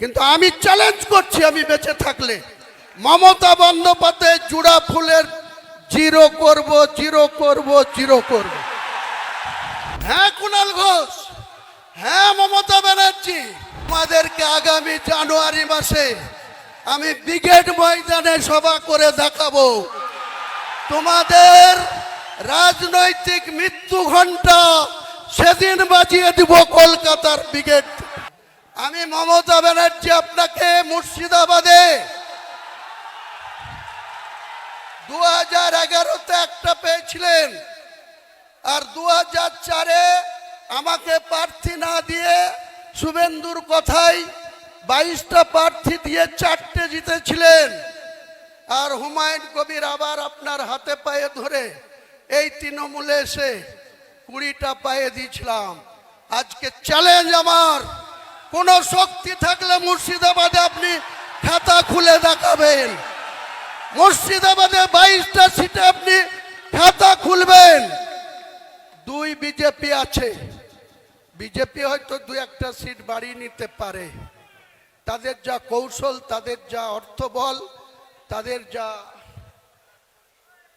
কিন্তু আমি চ্যালেঞ্জ করছি আমি বেঁচে থাকলে। মমতা বন্দ্যোপাধ্যায় জুড়া ফুলের জিরো করব জিরো করব জিরো করব। হ্যাঁ কুণাল ঘোষ। হ্যাঁ মমতা ব্যানার্জি। আমাদেরকে আগামী জানুয়ারি মাসে আমি ব্রিগেড ময়দানে সভা করে দেখাবো। তোমাদের রাজনৈতিক মৃত্যু ঘণ্টা সেদিন বাজিয়ে দিব কলকাতার ব্রিগেড। আমি মমতা ব্যানার্জি আপনাকে মুর্শিদাবাদে দু হাজার এগারোতে একটা পেয়েছিলেন। আর দু হাজার চারে আমাকে প্রার্থী না দিয়ে শুভেন্দুর কথাই বাইশটা প্রার্থী দিয়ে চারটে জিতেছিলেন। আর হুমায়ুন কবির আবার আপনার হাতে পায়ে ধরে এই তৃণমূলে এসে কুড়িটা পায়ে দিয়েছিলাম। আজকে চ্যালেঞ্জ আমার। কোন শক্তি থাকলে মুর্শিদাবাদে আপনি খাতা খুলে দেখাবেন। মুর্শিদাবাদে বাইশটা সিটে আপনি খাতা খুলবেন। দুই বিজেপি আছে। বিজেপি হয়তো দু একটা সিট বাড়িয়ে নিতে পারে। তাদের যা কৌশল, তাদের যা অর্থবল তাদের যা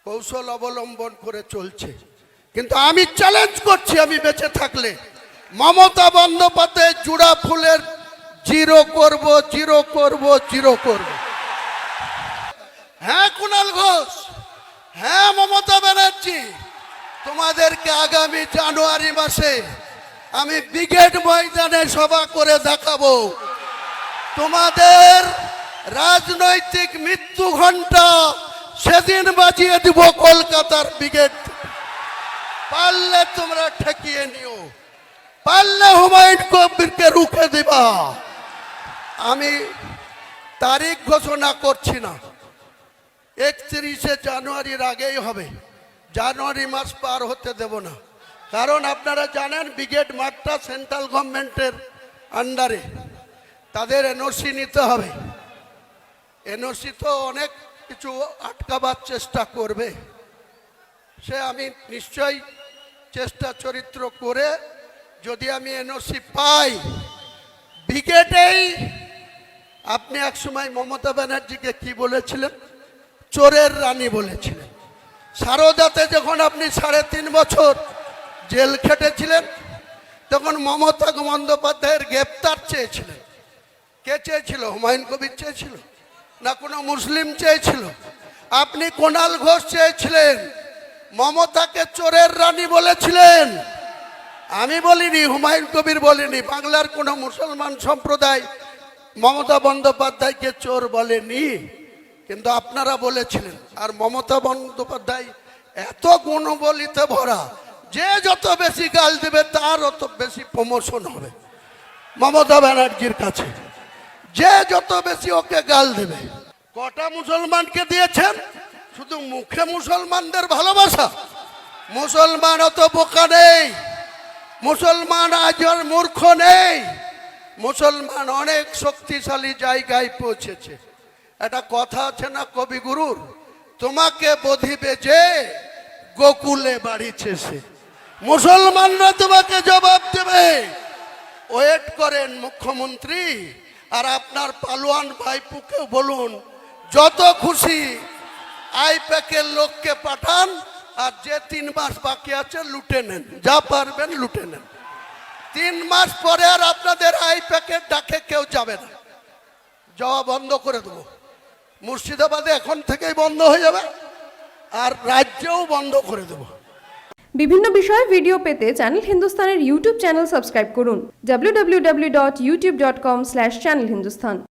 কৌশল অবলম্বন করে চলছে। কিন্তু আমি চ্যালেঞ্জ করছি আমি বেঁচে থাকলে। মমতা বন্দ্যোপাধ্যায় জিরো করব জিরো করব জিরো করব। হ্যাঁ কুণাল ঘোষ। হ্যাঁ মমতা ব্যানার্জি। তোমাদেরকে আগামী জানুয়ারি মাসে আমি ব্রিগেড ময়দানে সভা করে দেখাবো। তোমাদের রাজনৈতিক মৃত্যু ঘণ্টা সেদিন বাজিয়ে দিব কলকাতার ব্রিগেড। পারলে তোমরা ঠেকিয়ে নিও। পারলে হুমায়ুন কবিরকে রুখে দিবা। আমি তারিখ ঘোষণা করছি না। একত্রিশে জানুয়ারির আগেই হবে। জানুয়ারি মাস পার হতে দেব না। কারণ আপনারা জানেন, ব্রিগেড মাঠটা সেন্ট্রাল গভর্নমেন্টের আন্ডারে। তাদের এনওসি নিতে হবে। এনওসি তো অনেক কিছু আটকাবার চেষ্টা করবে। সে আমি নিশ্চয়ই চেষ্টা চরিত্র করে যদি আমি এনওসি পাই, ব্রিগেডেই আপনি এক সময় মমতা ব্যানার্জিকে কি বলেছিলেন? চোরের রানী বলেছিলেন। সারদাতে যখন আপনি সাড়ে তিন বছর জেল খেটেছিলেন, তখন মমতা বন্দ্যোপাধ্যায়ের গ্রেপ্তার চেয়েছিলেন। কে চেয়েছিল? হুমায়ুন কবির চেয়েছিল? না কোনো মুসলিম চেয়েছিল? আপনি কোনাল ঘোষ চেয়েছিলেন। মমতাকে চোরের রানী বলেছিলেন। আমি বলিনি, হুমায়ুন কবির বলিনি। বাংলার কোনো মুসলমান সম্প্রদায় মমতা বন্দ্যোপাধ্যায়কে চোর বলেনি, কিন্তু আপনারা বলেছিলেন, আর মমতা বন্দ্যোপাধ্যায় এত গুণবলিতে ভরা, যে যত বেশি গাল দেবে তার অত বেশি প্রমোশন হবে। মমতা ব্যানার্জির কাছে, যে যত বেশি ওকে গাল দেবে। কটা মুসলমানকে দিয়েছেন? শুধু মুখে মুসলমানদের ভালোবাসা। মুসলমান অত বোকা নেই। মুসলমান আজ মূর্খ নেই। মুসলমান অনেক শক্তিশালী জায়গায় পৌঁছেছে। একটা কথা আছে না কবিগুরুর তোমাকে বধিবে যে গোকুলে বাড়িছে সে মুসলমানরা তোমাকে জবাব দেবে। ওয়েট করেন মুখ্যমন্ত্রী, আর আপনার পালোয়ান ভাইপুকে বলুন, যত খুশি আইপ্যাকের লোককে পাঠান, আর যে তিন মাস বাকি আছে লুটে নেন। যা পারবেন লুটে নেন। তিন মাস পরে আর আপনাদের আই প্যাকেট ডাকে কেউ যাবে না। যাওয়া বন্ধ করে দেবো। মুর্শিদাবাদে এখন থেকেই বন্ধ হয়ে যাবে আর রাজ্যেও বন্ধ করে দেবো। বিভিন্ন বিষয়ে ভিডিও পেতে চ্যানেল হিন্দুস্তানের ইউটিউব চ্যানেল সাবস্ক্রাইব করুন। www.youtube.com/channelhindustan